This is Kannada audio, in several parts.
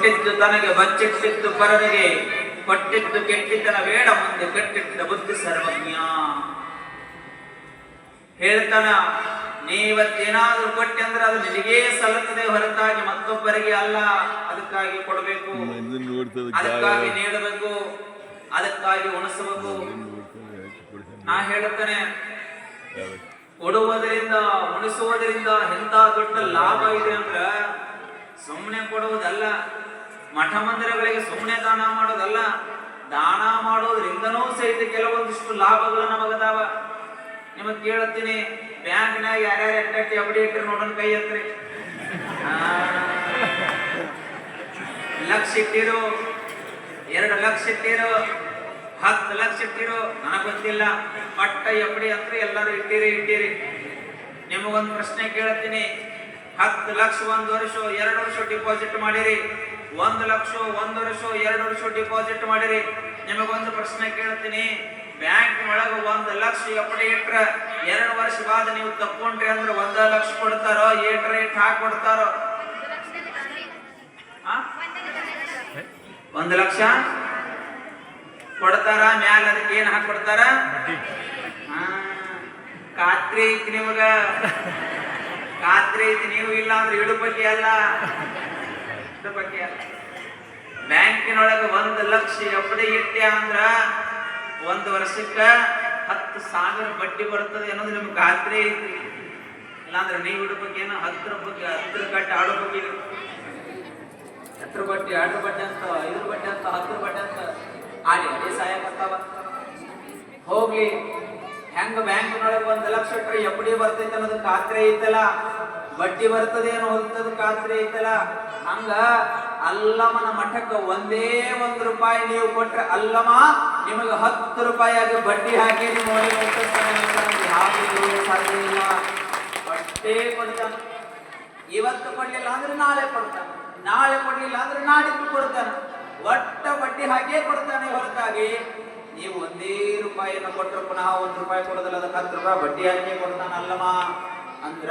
ಕೊಟ್ಟಿದ್ದು ತನಗೆ ಬಚ್ಚಿಟ್ಟಿದ್ದು ಪರನಿಗೆ ಕೊಟ್ಟಿದ್ದು ಕೆಟ್ಟಿದ್ದನ ಬೇಡ ಮುಂದೆ ಕೆಟ್ಟಿದ್ದ ಬುದ್ಧಿ ಸರ್ವಜ್ಞ. ಹೇಳ್ತಾನ ನೀವತ್ತೇನಾದ್ರೂ ಕೊಟ್ಟೆ ಅಂದ್ರೆ ಅದು ನಿನಗೇ ಸಲ್ಲುತ್ತದೆ ಹೊರತಾಗಿ ಮತ್ತೊಬ್ಬರಿಗೆ ಅಲ್ಲ ಅದಕ್ಕಾಗಿ ಕೊಡಬೇಕು ಅದಕ್ಕಾಗಿ ನೀಡಬೇಕು ಅದಕ್ಕಾಗಿ ಉಣಿಸಬೇಕು. ನಾ ಹೇಳುತ್ತೇನೆ ಕೊಡುವುದರಿಂದ ಉಣಿಸುವುದರಿಂದ ಎಂತ ದೊಡ್ಡ ಲಾಭ ಇದೆ ಅಂದ್ರ ಸುಮ್ಮನೆ ಕೊಡುವುದಲ್ಲ. ಮಠ ಮಂದಿರಗಳಿಗೆ ಸುಮ್ಮನೆ ದಾನ ಮಾಡೋದಲ್ಲ, ದಾನ ಮಾಡೋದ್ರಿಂದನೂ ಸಹಿತ ಕೆಲವೊಂದಿಷ್ಟು ಲಾಭಗಳು ನಮಗದಾವ. ನಿಮಗ್ ಕೇಳುತ್ತೀನಿ ಬ್ಯಾಂಕ್ನಾಗ ಯಾರ್ಯಾರು ಎಟ್ಟಿ ಅಬಡಿ ಇಟ್ಟರೆ ನೋಡೋಣ ಕೈ ಎತ್ತರಿ ಲಕ್ಷ ಇಟ್ಟಿರು, ಎರಡು ಲಕ್ಷ ಇಟ್ಟಿರು, ಹತ್ತು ಲಕ್ಷ ಇಟ್ಟಿರು, ನನಗೆ ಗೊತ್ತಿಲ್ಲ. ಪಟ್ಟ ಎಪ್ಪಡಿ ಹತ್ರ ಎಲ್ಲರೂ ಇಟ್ಟಿರಿ ಇಟ್ಟಿರಿ. ನಿಮಗೊಂದು ಪ್ರಶ್ನೆ ಕೇಳ್ತೀನಿ ಹತ್ತು ಲಕ್ಷ ಒಂದು ವರ್ಷ, ಎರಡು ವರ್ಷ ಡಿಪಾಸಿಟ್ ಮಾಡಿರಿ. ಒಂದು ಲಕ್ಷ, ಒಂದು ವರ್ಷ, ಎರಡು ವರ್ಷ ಡಿಪಾಸಿಟ್ ಮಾಡಿರಿ. ನಿಮಗೊಂದು ಪ್ರಶ್ನೆ ಕೇಳ್ತೀನಿ. ಬ್ಯಾಂಕ್ ಒಳಗ ಒಂದು ಲಕ್ಷ ಎಪ್ಪಡಿ ಇಟ್ರ ಎರಡು ವರ್ಷ ಬಾದ ನೀವು ತಕ್ಕೊಂಡ್ರಿ ಅಂದ್ರೆ ಒಂದ ಲಕ್ಷ ಕೊಡ್ತಾರೋ, ಏಟ್ ಹಾಕಿ ಕೊಡ್ತಾರೋ? ಒಂದು ಲಕ್ಷ? ಕೊಡ್ತಾರ, ಮ್ಯಾಲ ಅದಕ್ಕೆ ಏನ್ ಹಾಕಿ ಕೊಡ್ತಾರ? ಖಾತ್ರಿ ಐತಿ ನಿಮಗ. ಖಾತ್ರಿ ಐತಿ ನೀವು ಇಲ್ಲ ಅಂದ್ರೆ ಇಡುಪಟ್ಟಿ ಅಲ್ಲ. ಇಡುಪಟ್ಟಿ ಬಗ್ಗೆ ಬ್ಯಾಂಕಿನೊಳಗೆ ಒಂದು ಲಕ್ಷ ಎಫ್ಡಿ ಇಟ್ಟೆ ಅಂದ್ರ ಒಂದು ವರ್ಷಕ್ಕ ಹತ್ತು ಸಾವಿರ ಬಡ್ಡಿ ಬರ್ತದೆ ಅನ್ನೋದು ನಿಮ್ಗೆ ಖಾತ್ರಿ ಐತಿ ಇಲ್ಲಾಂದ್ರೆ ನೀವು ಬಗ್ಗೆ ಏನೋ ಹತ್ತರ ಬಗ್ಗೆ ಹತ್ತರ ಕಟ್ಟಿ ಆಡೋ ಬಗ್ಗೆ ಹತ್ತರ ಬಡ್ಡಿ ಎರಡು ಬಡ್ಡಿ ಅಂತ, ಐದು ಬಡ್ಡಿ ಅಂತ ಹತ್ತರ ಬಡ್ಡಿ ಅಂತ ಆಡಿ, ಅದೇ ಸಹಾಯ ಬರ್ತಾವ. ಹೋಗ್ಲಿ ಹೆಂಗ ಬ್ಯಾಂಕಿನೊಳಗೆ ಒಂದು ಲಕ್ಷ ಇಟ್ಟರೆ ಎಫ್ ಡಿ ಬರ್ತೈತೆ ಅನ್ನೋದು ಖಾತ್ರಿ ಐತಲ್ಲ. ಬಡ್ಡಿ ಬರ್ತದೆ ಅನ್ನೋ ಖಾತ್ರಿ ಐತಲ್ಲ? ಹಂಗ ಅಲ್ಲಮನ ಮಠಕ್ಕೆ ಒಂದೇ ಒಂದು ರೂಪಾಯಿ ನೀವು ಕೊಟ್ರೆ ಅಲ್ಲಮ ನಿಮಗೆ ಹತ್ತು ರೂಪಾಯಿಯಾಗಿ ಬಡ್ಡಿ ಹಾಕಿ ಸಾಧ್ಯ ಬಡ್ಡೇ ಕೊಡ್ತಾನೆ. ಇವತ್ತು ಕೊಡ್ಲಿಲ್ಲ ಅಂದ್ರೆ ನಾಳೆ ಕೊಡ್ತಾನೆ. ನಾಳೆ ಕೊಡ್ಲಿಲ್ಲ ಅಂದ್ರೆ ನಾಡಿದ್ದು ಕೊಡ್ತಾನೆ. ಒಟ್ಟ ಬಡ್ಡಿ ಹಾಕೇ ಕೊಡ್ತಾನೆ ಹೊರತಾಗಿ. ನೀವು ಒಂದೇ ರೂಪಾಯಿಯನ್ನು ಕೊಟ್ಟರು ಪುನಃ ಒಂದು ರೂಪಾಯಿ ಕೊಡೋದಿಲ್ಲ, ಅದಕ್ಕೆ ಹತ್ತು ರೂಪಾಯಿ ಬಡ್ಡಿ ಹಾಕಿ ಕೊಡ್ತಾನ ಅಲ್ಲಮ್ಮ. ಅಂದ್ರ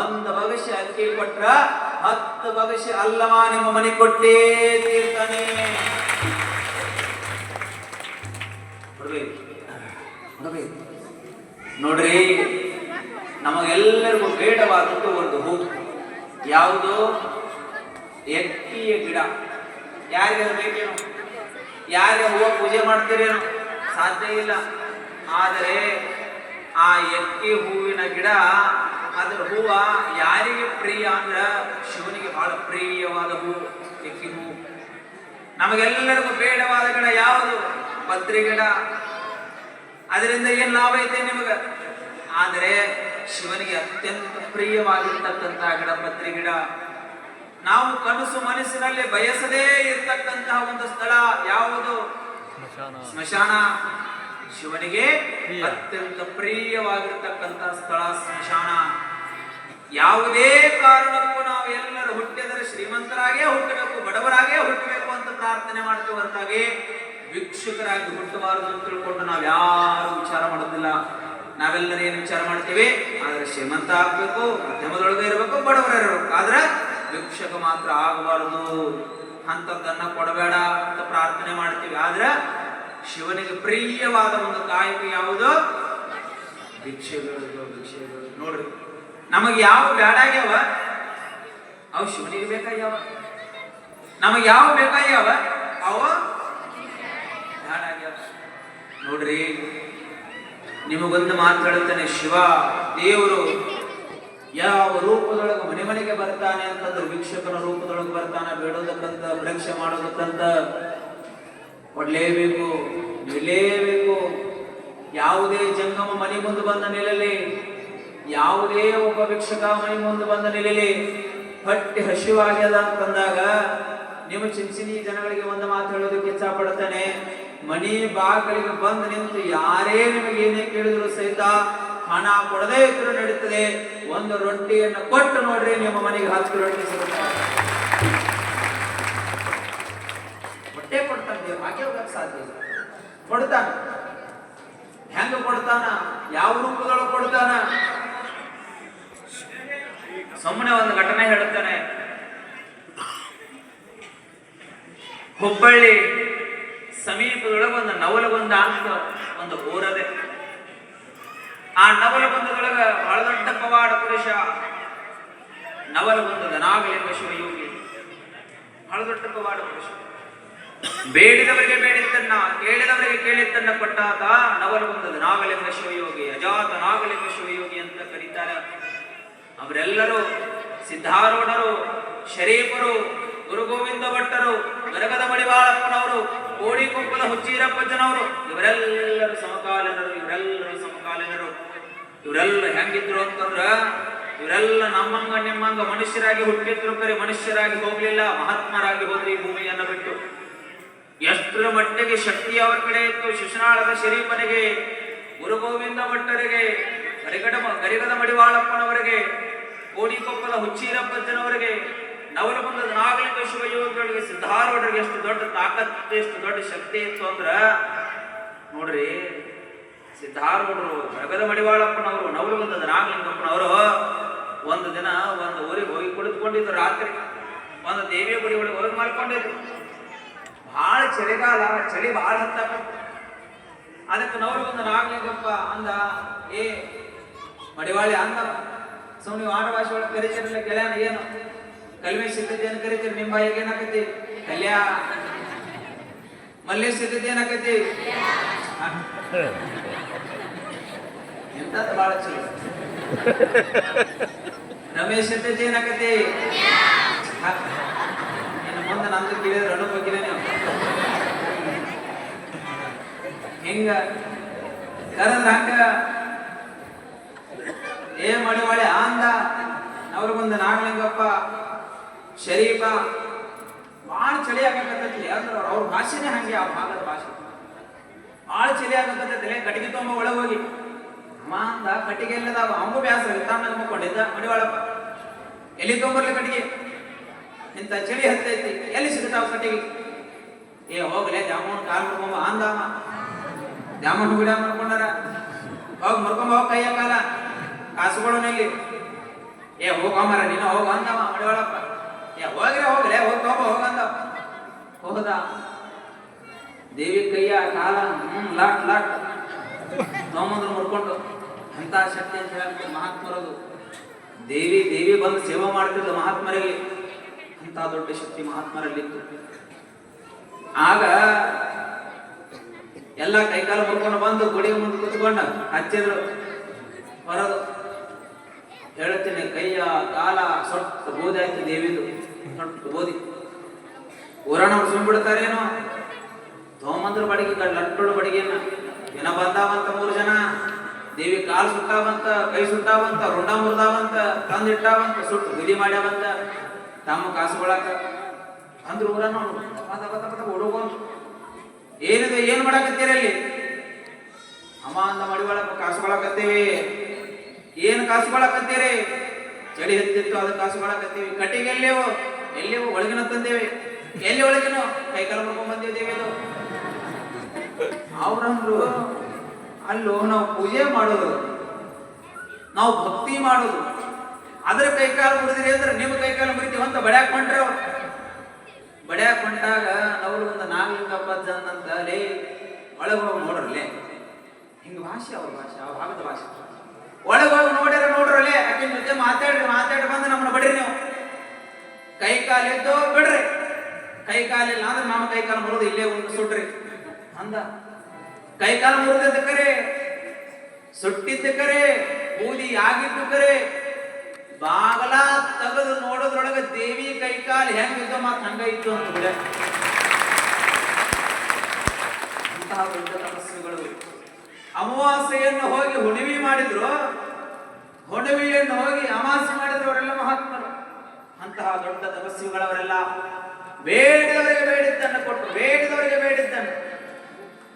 ಒಂದು ಭವಿಷ್ಯ ಅಕ್ಕಿ ಕೊಟ್ರ ಹತ್ತು ಭವಿಷ್ಯ ಅಲ್ಲವ ನಿಮ್ಮ ಮನೆ ಕೊಟ್ಟೇ ತೀರ್ತಾನೆ ನೋಡ್ರಿ, ನಮಗೆಲ್ಲರಿಗೂ ಬೇಡವಾದದ್ದು ಒಂದು ಹೂ ಯಾವುದು? ಎಕ್ಕಿಯ ಗಿಡ. ಯಾರಿಗೆ ಬೇಕೇನು? ಯಾರಿಗೆ ಹೂವು ಪೂಜೆ ಮಾಡ್ತೀರೇನು? ಸಾಧ್ಯ ಇಲ್ಲ. ಆದರೆ ಆ ಎಕ್ಕಿ ಹೂವಿನ ಗಿಡ ಅದರ ಹೂವ ಯಾರಿಗೆ ಪ್ರಿಯ ಅಂದ್ರ ಶಿವನಿಗೆ ಬಹಳ ಪ್ರಿಯವಾದ ಹೂ ಎಕ್ಕಿ ಹೂ. ನಮಗೆಲ್ಲರಿಗೂ ಬೇಡವಾದ ಗಿಡ ಯಾವುದು? ಪತ್ರಿ ಗಿಡ. ಅದರಿಂದ ಏನ್ ಲಾಭ ಐತೆ ನಿಮಗೆ? ಆದರೆ ಶಿವನಿಗೆ ಅತ್ಯಂತ ಪ್ರಿಯವಾಗಿರ್ತಕ್ಕಂತಹ ಗಿಡ ಪತ್ರಿ ಗಿಡ. ನಾವು ಕನಸು ಮನಸ್ಸಿನಲ್ಲಿ ಬಯಸದೇ ಇರ್ತಕ್ಕಂತಹ ಒಂದು ಸ್ಥಳ ಯಾವುದು? ಸ್ಮಶಾನ. ಶಿವನಿಗೆ ಅತ್ಯಂತ ಪ್ರಿಯವಾಗಿರ್ತಕ್ಕಂತಹ ಸ್ಥಳ ಸ್ಮಶಾನ. ಯಾವುದೇ ಕಾರಣಕ್ಕೂ ನಾವು ಎಲ್ಲರೂ ಹುಟ್ಟಿದರೆ ಶ್ರೀಮಂತರಾಗೇ ಹುಟ್ಟಬೇಕು ಬಡವರಾಗೇ ಹುಟ್ಟಬೇಕು ಅಂತ ಪ್ರಾರ್ಥನೆ ಮಾಡ್ತೇವೆ ಹೊರತಾಗಿ ಭಿಕ್ಷುಕರಾಗಿ ಹುಟ್ಟಬಾರದು ಅಂತ ತಿಳ್ಕೊಂಡು ನಾವು ಯಾರು ವಿಚಾರ ಮಾಡೋದಿಲ್ಲ. ನಾವೆಲ್ಲರೂ ಏನು ವಿಚಾರ ಮಾಡ್ತೀವಿ? ಆದ್ರೆ ಶ್ರೀಮಂತ ಆಗ್ಬೇಕು, ಮಧ್ಯಮದೊಳಗೆ ಇರಬೇಕು, ಬಡವರೇ ಇರಬೇಕು. ಆದ್ರೆ ಭಿಕ್ಷಕ ಮಾತ್ರ ಆಗಬಾರದು. ಅಂತದ್ದನ್ನ ಕೊಡಬೇಡ ಅಂತ ಪ್ರಾರ್ಥನೆ ಮಾಡ್ತೀವಿ. ಆದ್ರೆ ಶಿವನಿಗೆ ಪ್ರಿಯವಾದ ಒಂದು ಕಾಯಕ ಯಾವುದು? ಭಿಕ್ಷೆಗಳು ಭಿಕ್ಷೆಗಳು. ನೋಡ್ರಿ. ನಮಗೆ ಯಾವ ಬ್ಯಾಡಾಗ್ಯಾವ ಅವು ಶಿವನಿಗೆ ಬೇಕಾಗ್ಯಾವ. ನಮಗೆ ಯಾವ ಬೇಕಾಗ್ಯಾವ? ಅವ ಬ್ಯಾಡಾಗ್ಯಾವ ನೋಡ್ರಿ, ನಿಮಗೊಂದು ಮಾತು ಹೇಳುತ್ತಾನೆ, ಶಿವ, ದೇವರು ಯಾವ ರೂಪದೊಳಗೆ ಮನೆ ಮನೆಗೆ ಬರ್ತಾನೆ ಅಂತಂದ್ರೆ ವೀಕ್ಷಕನ ರೂಪದೊಳಗೆ ಬರ್ತಾನೆ, ಬೇಡೋದಕ್ಕಂತ ಪರೀಕ್ಷೆ ಮಾಡೋದಕ್ಕಂತ ಕೊಡ್ಲೇಬೇಕು ನಿಲ್ಲಲೇಬೇಕು ಯಾವುದೇ ಜಂಗಮ ಮನೆ ಮುಂದೆ ಬಂದ ನಿಲ್ಲಲಿ ಯಾವುದೇ ಒಬ್ಬ ಭಿಕ್ಷಕ ಮನೆ ಮುಂದೆ ಬಂದ ನಿಲ್ಲಲಿ ಹಟ್ಟಿ ಹಸಿವಾಗ್ಯದ ಅಂತಂದಾಗ ನಿಮ್ಮ ಚಿಂಚಿನಿ ಜನಗಳಿಗೆ ಒಂದು ಮಾತು ಹೇಳೋದಕ್ಕೆ ಇಚ್ಛ ಪಡ್ತಾನೆ ಮನಿ ಬಾಗಿಲಿಗೆ ಬಂದು ನಿಂತು ಯಾರೇ ನಿಮಗೆ ಏನೇ ಕೇಳಿದ್ರು ಸಹಿತ ಹಣ ಕೊಡದೇ ಇದ್ರು ನಡೀತದೆ. ಒಂದು ರೊಟ್ಟಿಯನ್ನು ಕೊಟ್ಟು ನೋಡ್ರಿ, ನಿಮ್ಮ ಮನೆಗೆ ಹತ್ತು ರೊಟ್ಟಿ ಸಿಗುತ್ತೆ. ಹೊಟ್ಟೆ ಕೊಡ್ತಾನೆ ಹಾಗೆ ಹೋಗಕ್ ಸಾಧ್ಯ ಕೊಡ್ತಾನ. ಹೆಂಗ ಕೊಡ್ತಾನ? ಯಾವ ರೂಪದೊಳಗೆ ಕೊಡ್ತಾನ? ಸುಮ್ಮನೆ ಒಂದು ಘಟನೆ ಹೇಳುತ್ತೇನೆ ಹುಬ್ಬಳ್ಳಿ ಸಮೀಪದೊಳಗೆ ಒಂದು ನವಲಗೊಂದ ಅಂತ ಒಂದು ಊರದೆ. ಆ ನವಲಗೊಂದದೊಳಗ ಬಹಳ ದೊಡ್ಡ ಪವಾಡ ಪುರುಷ ನವಲಗುಂದದ ನಾಗಲಿಂಗ ಶಿವಯೋಗಿ ಬಹಳ ದೊಡ್ಡ ಪವಾಡ ಪುರುಷ ಬೇಡಿದವರಿಗೆ ಬೇಡಿದ್ದನ್ನ, ಕೇಳಿದವರಿಗೆ ಕೇಳಿದ್ದನ್ನ ಕೊಟ್ಟಾತ ನವಲಗೊಂದದ ನಾಗಲಿಂಗ ಶಿವಯೋಗಿ ಅಜಾತ ನಾಗಲಿಂಗ ಶಿವಯೋಗಿ ಅಂತ ಕರೀತಾರೆ. ಅವರೆಲ್ಲರೂ ಸಿದ್ಧಾರೂಢರು, ಶರೀಫರು ಗುರು ಗೋವಿಂದ ಭಟ್ಟರು, ಗರಗದ ಮಡಿವಾಳಪ್ಪನವರು ಕೋಡಿಕೊಪ್ಪದ ಹುಚ್ಚೀರಪ್ಪಜ್ಜನವರು, ಇವರೆಲ್ಲರೂ ಸಮಕಾಲೀನರು ಇವರೆಲ್ಲರೂ ಸಮಕಾಲೀನರು. ಇವರೆಲ್ಲ ಹೆಂಗಿದ್ರು ಅಂತಂದ್ರ ಇವರೆಲ್ಲ ನಮ್ಮಂಗ, ನಿಮ್ಮಂಗ ಮನುಷ್ಯರಾಗಿ ಹುಟ್ಟಿದ್ರು ಕರೆ ಮನುಷ್ಯರಾಗಿ ಹೋಗ್ಲಿಲ್ಲ, ಮಹಾತ್ಮರಾಗಿ ಹೋದ್ರು ಈ ಭೂಮಿಯನ್ನು ಬಿಟ್ಟು. ಎಷ್ಟರ ಮಟ್ಟಿಗೆ ಶಕ್ತಿ ಅವರ ಕಡೆ ಇತ್ತು, ಶಿಶುನಾಳದ ಶರೀಫನಿಗೆ ಗುರು ಗೋವಿಂದ ಭಟ್ಟರಿಗೆ, ಗರಿಗಡ ಗರಿಗದ ಮಡಿವಾಳಪ್ಪನವರಿಗೆ ಕೋಡಿಕೊಪ್ಪದ ಹುಚ್ಚೀರಪ್ಪಜ್ಜನವರಿಗೆ ನವಲಗುಂದದ ನಾಗಲಿಂಗ ಶಿವಯೋಗಿಗಳಿಗೆ ಸಿದ್ಧಾರೂಢರಿಗೆ ಎಷ್ಟು ದೊಡ್ಡ ತಾಕತ್ತು, ಎಷ್ಟು ದೊಡ್ಡ ಶಕ್ತಿ ಇತ್ತು ಅಂದ್ರ, ನೋಡ್ರಿ, ಸಿದ್ಧಾರೂಢರು ಜಗದ ಮಡಿವಾಳಪ್ಪನವರು ನವಲಗುಂದದ ನಾಗಲಿಂಗಪ್ಪನವರು ಒಂದು ದಿನ ಒಂದು ಊರಿಗೆ ಹೋಗಿ ಕುಳಿತುಕೊಂಡಿದ್ರು ರಾತ್ರಿ. ಒಂದು ದೇವಿಯ ಗುಡಿ ಒಳಗೆ ಹೋಗಿ ಮಲ್ಕೊಂಡಿದ್ರು. ಬಹಳ ಚಳಿಗಾಲ, ಚಳಿ ಬಹಳ ಹತ್ತಪ್ಪ ಅದಕ್ಕೆ ನವಲಗುಂದ ನಾಗಲಿಂಗಪ್ಪ ಅಂದ, ಏ, ಮಡಿವಾಳಿ, ಅಂದ ಸೊ ನೀವು ಆಡ ಭಾಷೆ ಒಳಗೆ ಕರಿತೀರಲ್ಲ ಗೆಳೆಯನ, ಏನು? ಕಲ್ಮೆ ಸಿದ್ಧತೆ ಏನು ಕರಿತೀರಿ, ನಿಮ್ಮ ಬಾಯಿಗೆ ಏನಾಕತಿ ಕಲ್ಯಾ. ಮಲ್ಲೆ ಸಿದ್ಧತೆ ಏನಾಕತಿ ಎಂತ ಬಹಳ ಚಲೋ. ರಮೇಶ್ ಸಿದ್ಧತೆ ಏನಾಕತಿ ಮುಂದೆ ನಮ್ದು ಕೇಳಿದ್ರೆ ಅನು ಬಗ್ಗೆ ನೀವು. ಹಿಂಗ. ಕರೆದ್ರ ಹಂಗ ಏ ಮಡಿವಾಳೆ ಆಂದ ಅವ್ರಿಗೊಂದು ನಾಗಲಿಂಗಪ್ಪ ಶರೀಫ ಭಾಳ ಚಳಿ ಆಗಕತ್ತೈತಿ ಅಂದ್ರೆ ಅವ್ರ ಭಾಷೆನೇ ಹಂಗೆ, ಆ ಭಾಗದ ಭಾಷೆ. ಭಾಳ ಚಳಿ ಆಗಕತ್ತೈತಿ ಕಟ್ಟಿಗೆ ತೊಂಬ ಒಳಗೆ ಹೋಗಿ ಅಮ್ಮ, ಅಂದ, ಕಟ್ಟಿಗೆ ಎಲ್ಲದಾವ ಅಮ್ಮ ಬ್ಯಾಸರ ತಾಂಡ ಮುಕ್ಕೊಂಡಿದ್ದ ಮಡಿವಾಳಪ್ಪ. ಎಲ್ಲಿ ತೊಂಬರ್ಲಿ ಕಟ್ಟಿಗೆ? ಇಂಥ ಚಳಿ ಹತ್ತೈತಿ. ಎಲ್ಲಿ ಸಿಗ್ತಾವ ಕಟ್ಟಿಗೆ? ಏ, ಹೋಗ್ಲೆ ದ್ಯಾಮೋನ್ ಕಾಲ್ ಮುಡ್ಕೊಂಬ ಅಂದಾಮ ದ್ಯಾಮೋನ್ ಗುಡ ಮಾಡ್ಕೊಂಡಾರ ಹೋಗ್ ಮುಡ್ಕೊಂಬ ಹೋಗ್ ಕೈಯ ಕಾಲ. ಕಾಸುಗಳನಲ್ಲಿ ಏ ಹೋಗಮ್ಮರ ನೀನು ಹೋಗ ಅಂದವ ಮಡಿವಳಪ್ಪ. ಏ, ಹೋಗ್ರೆ ಹೋಗ್ರೆ ಹೋಗ್ ತಗೊಂಬ ಹೋಗ ಅಂದವ. ಹೋದ ದೇವಿ ಕೈಯ ಕಾಲ, ಹ್ಮ್ ಲಾಟ್ ಲಾಟ್ ತಗೊಂಬಂದ್ರು ಮುರ್ಕೊಂಡು. ಅಂತ ಶಕ್ತಿ ಅಂತ ಹೇಳಿ ಮಹಾತ್ಮರದು. ದೇವಿ ದೇವಿ ಬಂದು ಸೇವೆ ಮಾಡ್ತಿದ್ದ ಮಹಾತ್ಮರಿಗೆ ಅಂತ ದೊಡ್ಡ ಶಕ್ತಿ ಮಹಾತ್ಮರಲ್ಲಿತ್ತು. ಆಗ ಎಲ್ಲ ಕೈಕಾಲು ಮುರ್ಕೊಂಡು ಬಂದು ಗುಡಿ ಮುಂದೆ ಕುತ್ಕೊಂಡು ಹಚ್ಚಿದ್ರು. ಹೊರದು. ಹೇಳ್ತೀನಿ ಕೈಯ ಕಾಲ ಸೊಟ್ಟು ಬೋಧಿ ಹಾಕಿ ದೇವಿದು, ಸೊಟ್ಟು ಬೋಧಿ ಊರಣ್ಣವ್ರು ಸುಮ್ಬಿಡ್ತಾರೇನೋ ತೋಮಂದ್ರ ಬಡಗಿ ಲಟ್ಟುಳು ಬಡಿಗೆನ ಏನ ಬಂದಾವಂತ ಮೂರು ಜನ. ದೇವಿ ಕಾಲು ಸುಟ್ಟಾವಂತ ಕೈ ಸುಟ್ಟಾವಂತ ರುಂಡ ಮುರಿದಾವಂತ, ತಂದಿಟ್ಟಾವಂತ, ಸುಟ್ಟು ಗುದಿ ಮಾಡ್ಯಾವಂತ. ತಮ್ಮ ಕಾಸುಗಳಾಕ ಅಂದ್ರು ಊರನ್ನ ಹುಡುಗಂತು ಏನಿದೆ, ಏನ್ ಮಾಡಾಕತ್ತೀರಿ ಅಲ್ಲಿ? ಅಮ್ಮ ಅಂದ ಮಡಿವಾಳಪ್ಪ ಕಾಸುಗಳಾಕತ್ತೀವಿ ಏನ್ ಕಾಸುಗಳಾಕತ್ತೀರಿ ಚಳಿ ಹತ್ತಿತ್ತು ಅದಕ್ಕೆ ಕಾಸುಗಳಾಕತ್ತೀವಿ ಕಟ್ಟಿಗೆ ಎಲ್ಲಿವು ಎಲ್ಲಿವು ಒಳಗಿನ ತಂದೇವಿ. ಎಲ್ಲಿ ಒಳಗಿನ? ಕೈಕಾಲ ಮಾಡ್ಕೊಂಡ್ ಬಂದೇವಿ ದೇವಿದು ಅವ್ರಂದ್ರು, ಅಲ್ಲೋ, ನಾವು ಪೂಜೆ ಮಾಡೋದು. ನಾವು ಭಕ್ತಿ ಮಾಡೋದು. ಅದ್ರ ಕೈಕಾಲು ಮುರಿದ್ರಿ ಅಂದ್ರೆ ನಿಮ್ಮ ಕೈಕಾಲು ಮುರಿತೀವಿ ಅಂತ ಬಡ್ಯಾಕ್ ಕೊಂಡ್ರೆ ಅವ್ರು. ಬಡ್ಯಾಕ್ ಕೊಂಡಾಗ ಅವ್ರು ಒಂದು ನಾಗಲಿಂಗಪ್ಪ ಅಂತ ಲೇ, ಒಳಗೆ ನೋಡ್ರಲ್ಲೇ. ಹಿಂಗ ಭಾಷೆ ಅವ್ರ ಭಾಷೆ, ಅವ್ರ ಭಾಗದ ಭಾಷೆ. ಒಳಗೆ ಹೋಗಿ ನೋಡ್ಯಾರ ನೋಡ್ರಲ್ಲೇ ಆಕಿನ ಜೊತೆ ಮಾತಾಡ್ರಿ ಮಾತಾಡಿ ಬಂದು ನಮ್ಮನ್ನ ಬಡ್ರಿ ನೀವು. ಕೈ ಕಾಲಿದ್ದು ಬಿಡ್ರಿ. ಕೈ ಕಾಲಿಲ್ಲ ಅಂದ್ರೆ ನಮ್ಮ ಕೈ ಕಾಲು ಮುರಿದು ಇಲ್ಲೇ ಉಂಟು ಸುಡ್ರಿ ಅಂದ. ಕೈ ಕಾಲು ಮುರಿದ ಕರೆ, ಸುಟ್ಟಿದ್ದ ಕರೆ, ಬೂದಿ ಆಗಿದ್ದು ಕರೆ. ಬಾಗಲ ತಗದು ನೋಡೋದ್ರೊಳಗೆ ದೇವಿ ಕೈ ಕಾಲು ಹೆಂಗಿದ್ದು ಮಾತು ಹಂಗ ಇತ್ತು ಅಂತ ಬಿಡ. ಅಂತಹ ದೊಡ್ಡ ತಪಸ್ವಿಗಳು ಅಮಾವಾಸ್ಯೆಯನ್ನು ಹೋಗಿ ಹುಣಿವಿ ಮಾಡಿದ್ರು ಹುಣಿವಿಯನ್ನು ಹೋಗಿ ಅಮಾವಾಸ್ಯೆ ಮಾಡಿದ್ರವರೆಲ್ಲ ಮಹಾತ್ಮರು. ಅಂತಹ ದೊಡ್ಡ ತಪಸ್ವಿಗಳವರೆಲ್ಲ ಬೇಡಿದವರಿಗೆ ಬೇಡಿದ್ದನ್ನು ಕೊಟ್ಟು, ಬೇಡಿದವರಿಗೆ ಬೇಡಿದ್ದನ್ನು.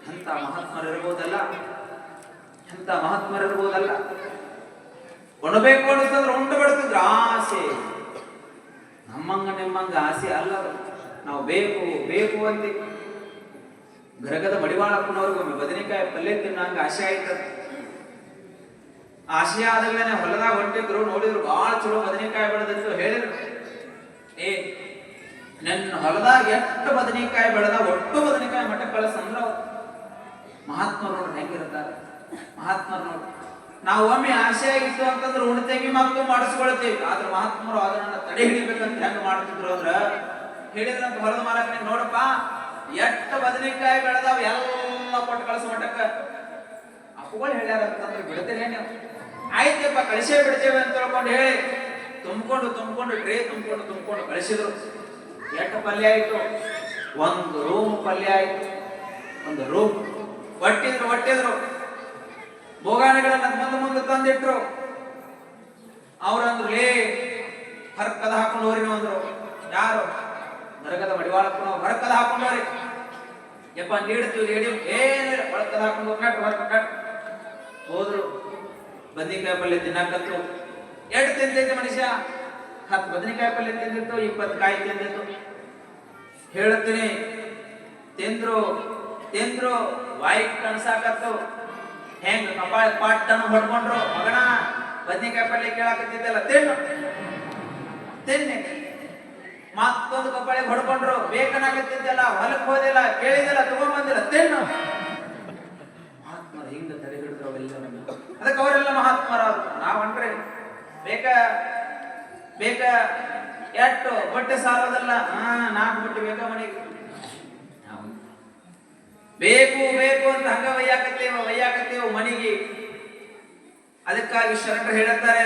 ಎಂಥ ಅಂತ ಮಹಾತ್ಮರು ಇರ್ಬೋದಲ್ಲ? ಉಣಬೇಕು ಅನಿಸ್ತಂದ್ರೆ ಉಂಡು ಬಿಡ್ತಿದ್ರು ಆಸೆ. ನಮ್ಮಂಗ ನಿಮ್ಮಂಗ ಆಸೆ ಅಲ್ಲ ನಾವು ಬೇಕು ಬೇಕು ಅಂತ ಗರಗದ ಮಡಿವಾಳಪ್ಪನವ್ರಿಗೆ ಒಮ್ಮೆ ಬದನೆಕಾಯಿ ಪಲ್ಯ ತಿನ್ನಂಗ ಆಸೆ ಆಯ್ತದ. ಆಸೆ ಆದ್ಮೇಲೆ ಹೊಲದಾಗ ಹೊಂಟಿದ್ರು ನೋಡಿದ್ರು ಬಹಳ ಚಲೋ ಬದನೆಕಾಯಿ ಬೆಳೆದಿತ್ತು ಹೇಳಿದ್ರು. ಏ, ನನ್ನ ಹೊಲದಾಗ ಎಷ್ಟು ಬದನೆಕಾಯಿ ಬೆಳೆದ ಒಟ್ಟು ಬದನೆಕಾಯಿ ಮಠ ಕಳಿಸಂದ್ರ ಮಹಾತ್ಮರು ನೋಡ್ರಿ ಹೆಂಗಿರ್ತಾರೆ? ಮಹಾತ್ಮರು. ನೋಡ್ರಿ ನಾವು ಒಮ್ಮೆ ಆಸೆ ಆಗಿತ್ತು ಅಂತಂದ್ರೆ ಉಣ್ತೇವಿ ಮತ್ತು ಮಾಡಿಸ್ಕೊಳ್ತೇವಿ. ಆದ್ರೆ ಮಹಾತ್ಮರು ಅದನ್ನ ತಡೆ ಹಿಡಿಬೇಕಂತ ಹೆಂಗ್ ಮಾಡ್ತಿದ್ರು ಅಂದ್ರ ಹೇಳಿದ್ರಂತ ಹೊಲದ ಮಾಲಕನಿಗೆ ನೋಡಪ್ಪ ಎಷ್ಟು ಬದನೆಕಾಯಿ ಬೆಳೆದಾವ ಎಲ್ಲ ಕೊಟ್ಟು ಕಳಿಸ ಮಟ್ಟಕ್ಕ ಅಪ್ಪಗಳು ಹೇಳ್ಯಾರ ಅಂತಂದ್ರೆ ಬಿಡ್ತೇನೆ ಆಯ್ತಪ್ಪ, ಕಳಿಸೇ ಬಿಡ್ತೇವೆ ಅಂತ ತಿಳ್ಕೊಂಡು ಹೇಳಿ. ತುಂಬಿಕೊಂಡು ತುಂಬಿಕೊಂಡು, ಟ್ರೇ ತುಂಬಿಕೊಂಡು ತುಂಬಿಕೊಂಡು ಕಳಿಸಿದ್ರು. ಎಷ್ಟು ಪಲ್ಯ ಆಯ್ತು? ಒಂದು ರೂಮ್ ಪಲ್ಯ ಆಯ್ತು. ಒಂದು ರೂಮ್. ಒಟ್ಟಿದ್ರು ಒಟ್ಟಿದ್ರು. ಬೋಗಾಣಿಗಳನ್ನ ಮುಂದೆ ಮುಂದೆ ತಂದಿಟ್ರು. ಅವ್ರಂದ್ರು, ಲೇ, ಹರ್ಕದ ಹಾಕೊಂಡು ಹೋರಿ ನೀವು ಅಂದ್ರು. ಯಾರು? ನರಕದ ಮಡಿವಾಳಪ್ಪನ ಹರ್ಕದ ಹಾಕೊಂಡು ಹೋರಿ ಯಪ್ಪ ನೀಡ್ತೀವಿ ನೀಡಿ ಏನೇ ಒಳಕದ ಹಾಕೊಂಡು ಹೋಗಿ ನಟ್ ಕಟ್ಟ ಹೋದ್ರು. ಬದನೆಕಾಯಿ ಪಲ್ಯ ತಿನ್ನಕತ್ತು. ಎರಡು ತಿಂದೈತೆ ಮನುಷ್ಯ. ಹತ್ತು ಬದನೆಕಾಯಿ ಪಲ್ಯ ತಿಂದಿತ್ತು, ಇಪ್ಪತ್ತು ಕಾಯಿ ತಿಂದಿತ್ತು. ಹೇಳ್ತೀನಿ, ತಿಂದ್ರು ತಿಂದ್ರು, ವಾಯಿ ಕಣಸಾಕತ್ತು. ಹೆಂಗ್ ಕಪಾಳ ಪಾಟನ್ನು ಹೊಡ್ಕೊಂಡ್ರು ಮಗಣ ಬದನೆಕಾಯಿ ಪಲ್ಯ ಕೇಳಾಕತ್ತಿದ್ದಲ್ಲ, ತಿನ್ನು. ತಿನ್ನಿ. ಮತ್ತೊಂದು ಕಪಾಳಿಗೆ ಹೊಡ್ಕೊಂಡ್ರು. ಬೇಕನಾಗತ್ತಿದ್ದಲ್ಲ ಹೊಲಕ್ ಹೋದಿಲ್ಲ, ಕೇಳಿದಿಲ್ಲ, ತಗೊಂಬಂದಿಲ್ಲ ತಿನ್ನು ಮಹಾತ್ಮರ ಹಿಂಗ ತಲೆ ಹಿಡಿದ್ರು ಅವರೆಲ್ಲ ಅದಕ್ಕೆ ಅವರೆಲ್ಲ ಮಹಾತ್ಮರ ನಾವು ಅಂದ್ರೆ ಬೇಕ ಬೇಕ ಎಷ್ಟು ಬಟ್ಟೆ ಸಾಲದಲ್ಲ. ಹಾ ನಾಲ್ಕು ಬಟ್ಟೆ ಬೇಕ ಮನೆಗೆ? ಬೇಕು ಬೇಕು ಅಂತ ಹಂಗ ವೈಯಾಕತ್ತೇವ ವೈಯಾಕತ್ತೇವ ಮನೆಗೆ. ಅದಕ್ಕಾಗಿ ಶರಣರು ಹೇಳುತ್ತಾರೆ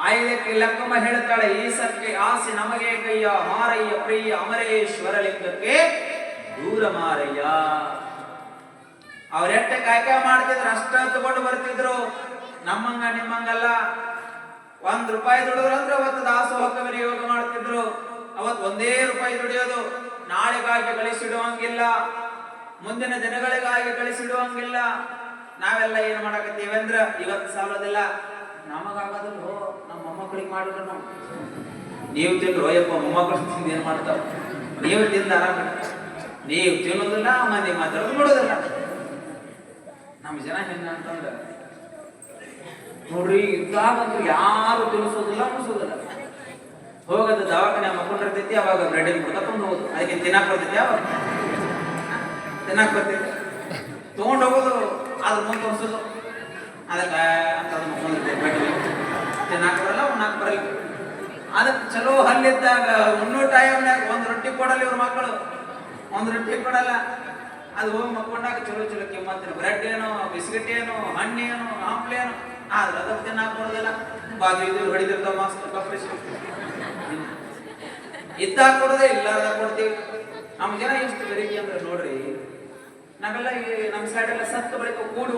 ಆಯ್ದಕ್ಕೆ ಲಕ್ಕಮ್ಮ ಹೇಳುತ್ತಾಳೆ ಈಸಕ್ಕೆ ಆಸೆ ನಮಗೆ ಕೈಯ, ಮಾರಯ್ಯ ಪ್ರಿಯ ಅಮರೇಶ್ವರ ಲಿಂಗಕ್ಕೆ ದೂರ ಮಾರಯ್ಯ. ಅವ್ರೆಟ್ಟ ಕಾಯ್ಕ ಮಾಡ್ತಿದ್ರು, ಅಷ್ಟ ತಗೊಂಡು ಬರ್ತಿದ್ರು. ನಮ್ಮಂಗ ನಿಮ್ಮಂಗಲ್ಲ. ಒಂದ್ ರೂಪಾಯಿ ದುಡಿದ್ರು ಅಂದ್ರೆ ಅವತ್ತು ದಾಸೋಹಕ್ಕೆ ವಿನಿಯೋಗ ಮಾಡ್ತಿದ್ರು. ಅವತ್ತು ಒಂದೇ ರೂಪಾಯಿ ದುಡಿಯೋದು. ನಾಳೆಗಾಗಿ ಕಳಿಸಿಡುವಂಗಿಲ್ಲ. ಮುಂದಿನ ದಿನಗಳಿಗಾಗಿ ಕಳಿಸಿಡುವಂಗಿಲ್ಲ. ನಾವೆಲ್ಲ ಏನ್ ಮಾಡಕತ್ತೀವಂದ್ರ, ಇವತ್ತು ಸಾಲೋದಿಲ್ಲ. ನಮಗಾಗೋದಿಲ್ಲ. ನಮ್ಮ ಮೊಮ್ಮಕ್ಕಳಿಗೆ ಮಾಡಿದ್ರು ನಾವು. ನೀವು ತಿಂದ್ರು, ಅಯ್ಯಪ್ಪ, ಮೊಮ್ಮಕ್ಕಳು ತಿಂದು ಏನು ಮಾಡ್ತಾವೆ ನೀವು ತಿಂದ ನೀವು ತಿನ್ನೋದಿಲ್ಲ ಮನೆ ಮಾತಾಡೋದು ಬಿಡೋದಿಲ್ಲ ನಮ್ಮ ಜನ ಹೆಂಗ ಅಂತಂದ್ರೆ, ನೋಡ್ರಿ, ಇದ್ದಾಗಂತೂ ಯಾರು ತಿಳಿಸೋದಿಲ್ಲ ಮುಗಿಸೋದಿಲ್ಲ ಹೋಗದ ದವಾಖಾನೆ ಮಕ್ಕೊಂಡಿರ್ತೈತಿ ಅವಾಗ ಬ್ರೆಡ್ ತಕೊಂಡು ಹೋಗೋದು. ಅದಕ್ಕೆ ತಿನ್ನಕ್ ಬರ್ತೈತಿ ಅವಾಗ ತಿನ್ನಕ್ ಬರ್ತೈತಿ. ತಗೊಂಡು ಹೋಗೋದು ಅದ್ರ ಮುಂದೆ ತೋರಿಸೋದು. ಅದಕ್ಕೆ ಅಂತ ಅದು ಮಕ್ಕೊಂಡಿರ್ತೈತಿ ಬೆಡ್ ನಾಲ್ಕು ಬರಲ್ಲ ಉಣ್ಣಾಕ್ ಬರಲ್ಲ ಅದಕ್ಕೆ ಚಲೋ ಹಲ್ಲಿದ್ದಾಗ ಮುನ್ನೂರು ಟೈಮ್ನಾಗ ಒಂದ್ ರೊಟ್ಟಿ ಕೊಡಲ್ಲ ಇವ್ರ ಮಕ್ಕಳು ಒಂದ್ ರೊಟ್ಟಿ ಕೊಡಲ್ಲ. ಅದು ಹೋಗಿ ಮಕ್ಕೊಂಡಾಗ ಚಲೋ ಚಲೋ ಕೆಮ್ಮತ್ತಿನ. ಬ್ರೆಡ್ ಏನೋ, ಬಿಸ್ಕಿಟ್ ಏನೋ ಹಣ್ಣೇನು ಆಮ್ಲೇನು ಆದ್ರೆ ಅದಕ್ಕೆ ತಿನ್ನಾಕ ಕೊಡೋದಿಲ್ಲ. ಬಾಜು ಇದು ಹೊಡಿದಿರ್ತಾವ ಮಾಸ್ಕ್ ಕಪ್ಪಿಸಿ ಇದ್ದಾಗ ಕೊಡೋದೇ ಇಲ್ಲಾರ್ದ ಕೊಡ್ತೀವಿ. ನಮ್ಮ ಜನ ಎಷ್ಟು ಬೆರಿಕೆ ಅಂದ್ರೆ ನೋಡ್ರಿ ನಾವೆಲ್ಲ ಈ ನಮ್ಮ ಸೈಡ್ ಎಲ್ಲ ಸತ್ತು ಬಳಿಕ ಕೂಡಿ